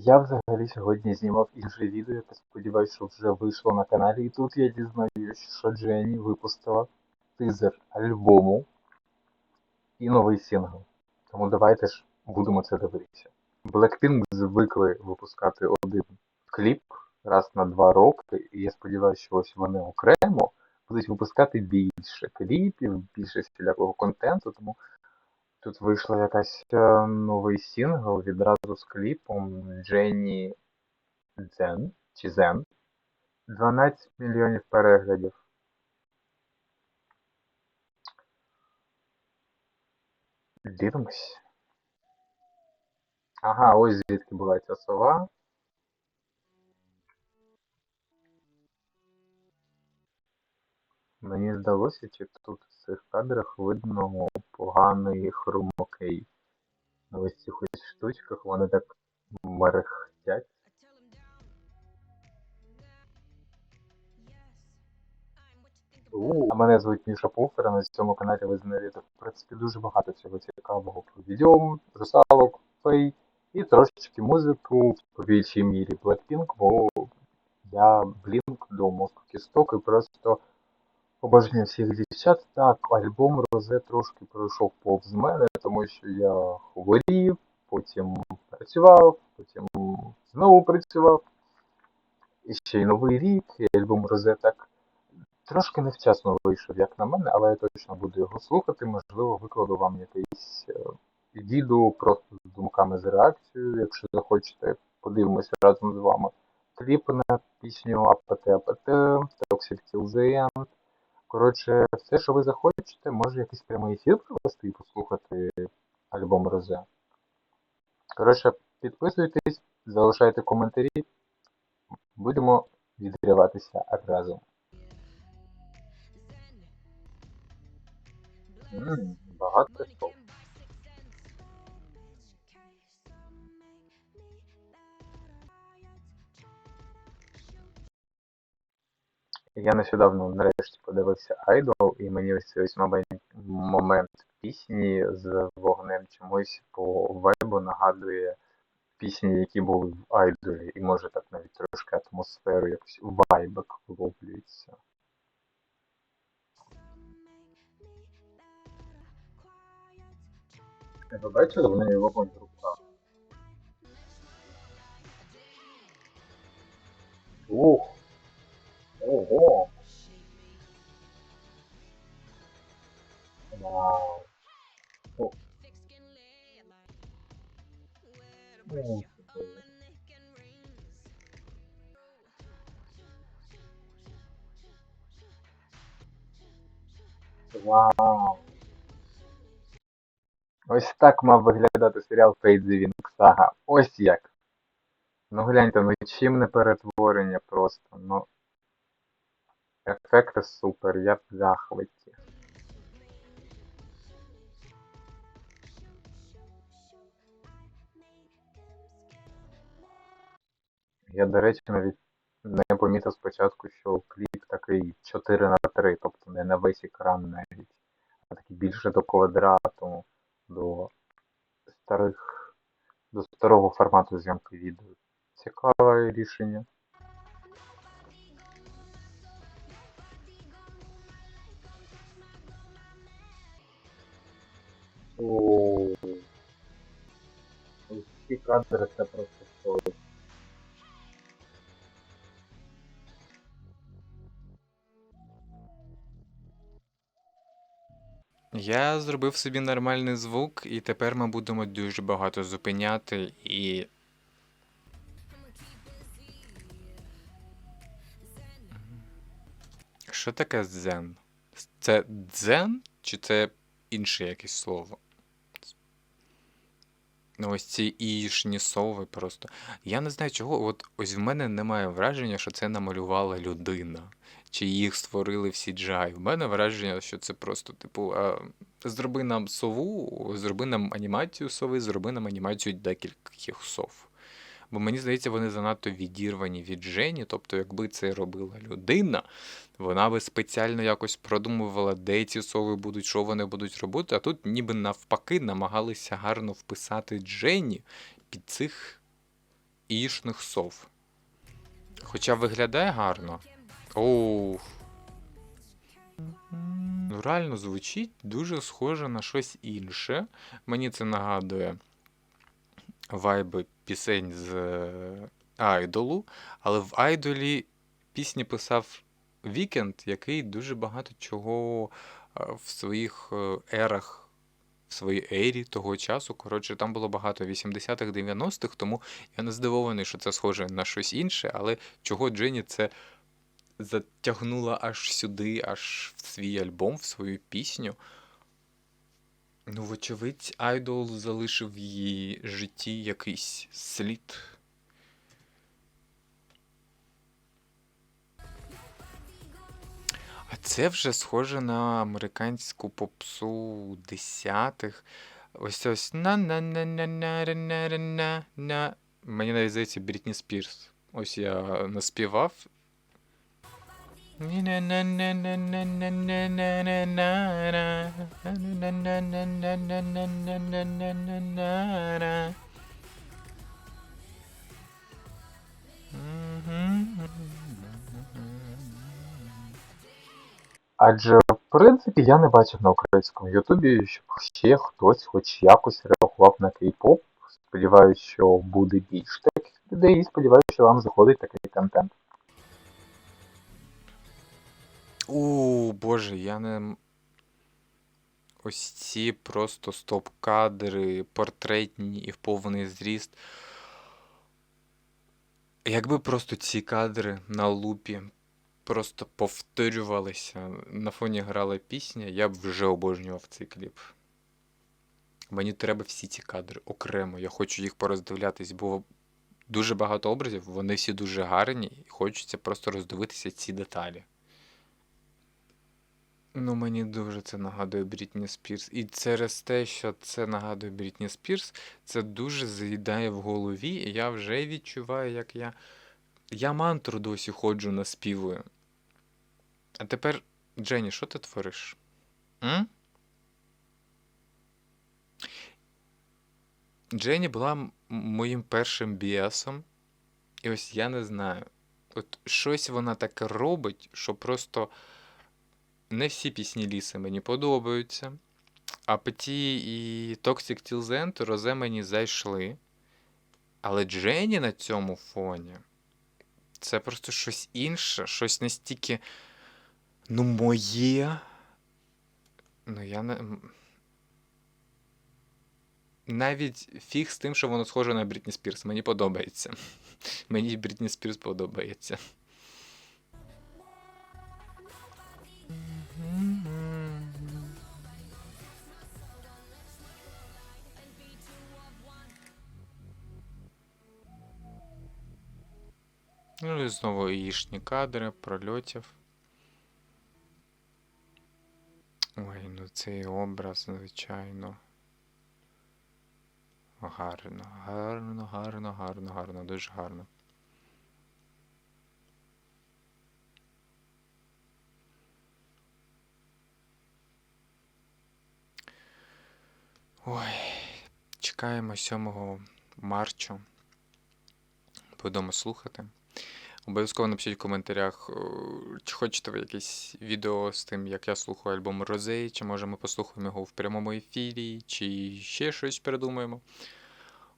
Я взагалі сьогодні знімав інше відео, яке сподіваюся, що вже вийшло на каналі. І тут я дізнаюсь, що Дженні випустила тизер альбому і новий сингл. Тому давайте ж будемо це дивитися. Blackpink звикли випускати один кліп раз на два роки, і я сподіваюся, що ось вони окремо будуть випускати більше кліпів, більше всілякого контенту, тому Тут вийшла якась е, новий сингл відразу з кліпом Дженні Дзен чи Зен. 12 мільйонів переглядів. Дивимось. Ага, ось звідки була ця сова. Мені здалося, чи тут в цих кадрах видно поганий хромокей. На ось цих ось штучках вони так мерехтять. А мене звуть Міша Пуфера, на цьому каналі ви знайдете, в принципі, дуже багато цього цікавого про відьом, русалок, фей і трошечки музику в більшій мірі Blackpink, бо я блінк до мозку кісток і просто обожнюю всіх дівчат. Так, альбом Розе трошки пройшов повз мене, тому що я хворів, потім працював, потім знову працював. І ще й новий рік, і альбом Розе так трошки невчасно вийшов, як на мене, але я точно буду його слухати. Можливо, викладу вам якийсь е, відео просто з думками з реакцією. Якщо захочете, подивимося разом з вами кліп на пісню АПТ АПТ, Toxic Till. Коротше, все, що ви захочете, може якийсь прямий ефір провести і послухати альбом Розе. Коротше, підписуйтесь, залишайте коментарі. Будемо відриватися разом. Багато слов. Я нещодавно нарешті подивився Айдол, і мені ось цей момент, момент пісні з вогнем чомусь по вайбу нагадує пісні, які були в Айдолі, і може так навіть трошки атмосферу, якось вайбик влоблюється. Ви бачили, в неї вогонь в? Ух! Ого! Вау! О. Такое. Вау! Ось так мав виглядати серіал the Winx Saga. Ось як. Ну гляньте, ну чим не перетворення просто, ну. Ефекти супер, я в захваті. Я, до речі, навіть не помітив спочатку, що кліп такий 4 на 3, тобто не на весь екран навіть, а такий більше до квадрату, до старих, до старого формату зйомки відео. Цікаве рішення. О, ось ці кадри це просто що. Я зробив собі нормальний звук, і тепер ми будемо дуже багато зупиняти і. Що таке дзен? Це дзен? Чи це інше якесь слово? Ну, ось ці ішні сови просто. Я не знаю чого. От ось в мене немає враження, що це намалювала людина. Чи їх створили в CGI. В мене враження, що це просто, типу, а, зроби нам сову, зроби нам анімацію сови, зроби нам анімацію декількох сов. Бо мені здається, вони занадто відірвані від Жені. Тобто, якби це робила людина, вона би спеціально якось продумувала, де ці сови будуть, що вони будуть робити. А тут ніби навпаки намагалися гарно вписати Джені під цих іїшних сов. Хоча виглядає гарно. Оу. Ну, реально звучить дуже схоже на щось інше. Мені це нагадує вайби пісень з е, Айдолу, але в Айдолі пісні писав Вікенд, який дуже багато чого е, в своїх е, ерах, в своїй ері того часу. Коротше, там було багато 80-х, 90-х, тому я не здивований, що це схоже на щось інше, але чого Дженні це затягнула аж сюди, аж в свій альбом, в свою пісню. Ну, вочевидь, Айдол залишив в її житті якийсь слід. А це вже схоже на американську попсу десятих. Ось ось на на на на на на на на Мені навіть здається Брітні Спірс. Ось я наспівав. Адже, в принципі, я не бачив на українському Ютубі, щоб ще хтось хоч якось реагував на кей-поп. Сподіваюсь, що буде більш таких людей, і сподіваюся, що вам заходить такий контент. У, Боже, я не. Ось ці просто стоп-кадри, портретні і в повний зріст. Якби просто ці кадри на лупі просто повторювалися, на фоні грала пісня, я б вже обожнював цей кліп. Мені треба всі ці кадри окремо. Я хочу їх пороздивлятись, бо дуже багато образів, вони всі дуже гарні, і хочеться просто роздивитися ці деталі. Ну, мені дуже це нагадує Брітні Спірс. І через те, що це нагадує Брітні Спірс, це дуже заїдає в голові, і я вже відчуваю, як я. Я мантру досі ходжу наспівую. А тепер, Дженні, що ти твориш? М? Дженні була моїм першим біасом. І ось я не знаю. От щось вона таке робить, що просто не всі пісні Ліси мені подобаються. А Петі і Toxic Till the End Розе мені зайшли. Але Дженні на цьому фоні це просто щось інше, щось настільки, ну, моє. Ну, я не. Навіть фіг з тим, що воно схоже на Брітні Спірс. Мені подобається. Мені Брітні Спірс подобається. Ну і знову яєчні кадри, прольотів. Ой, ну цей образ, звичайно. Гарно, гарно, гарно, гарно, гарно, дуже гарно. Ой, чекаємо 7 марчу. Будемо слухати. Обов'язково напишіть в коментарях, е, чи хочете ви якесь відео з тим, як я слухаю альбом Розей, чи може ми послухаємо його в прямому ефірі, чи ще щось придумаємо.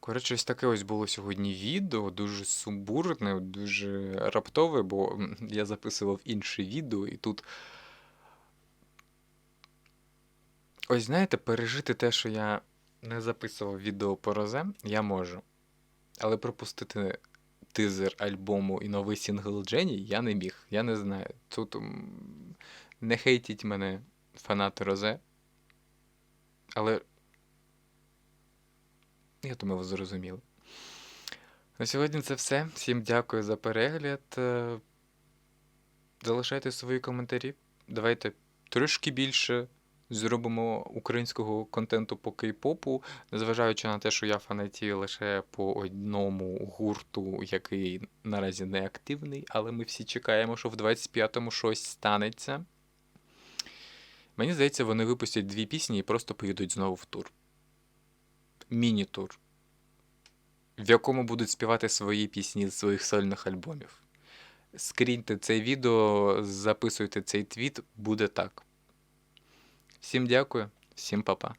Коротше, ось таке ось було сьогодні відео, дуже сумбурне, дуже раптове, бо я записував інше відео, і тут. Ось знаєте, пережити те, що я не записував відео по Розе, я можу. Але пропустити тизер альбому і новий сингл Джені я не міг. Я не знаю. Тут не хейтіть мене фанати Розе. Але. Я думаю, ви зрозуміли. На сьогодні це все. Всім дякую за перегляд. Е, Залишайте свої коментарі. Давайте трошки більше зробимо українського контенту по кей-попу, незважаючи на те, що я фанатію лише по одному гурту, який наразі не активний, але ми всі чекаємо, що в 25-му щось станеться. Мені здається, вони випустять дві пісні і просто поїдуть знову в тур. Міні-тур. в якому будуть співати свої пісні з своїх сольних альбомів. Скріньте це відео, записуйте цей твіт, буде так. Всім дякую, всім па-па.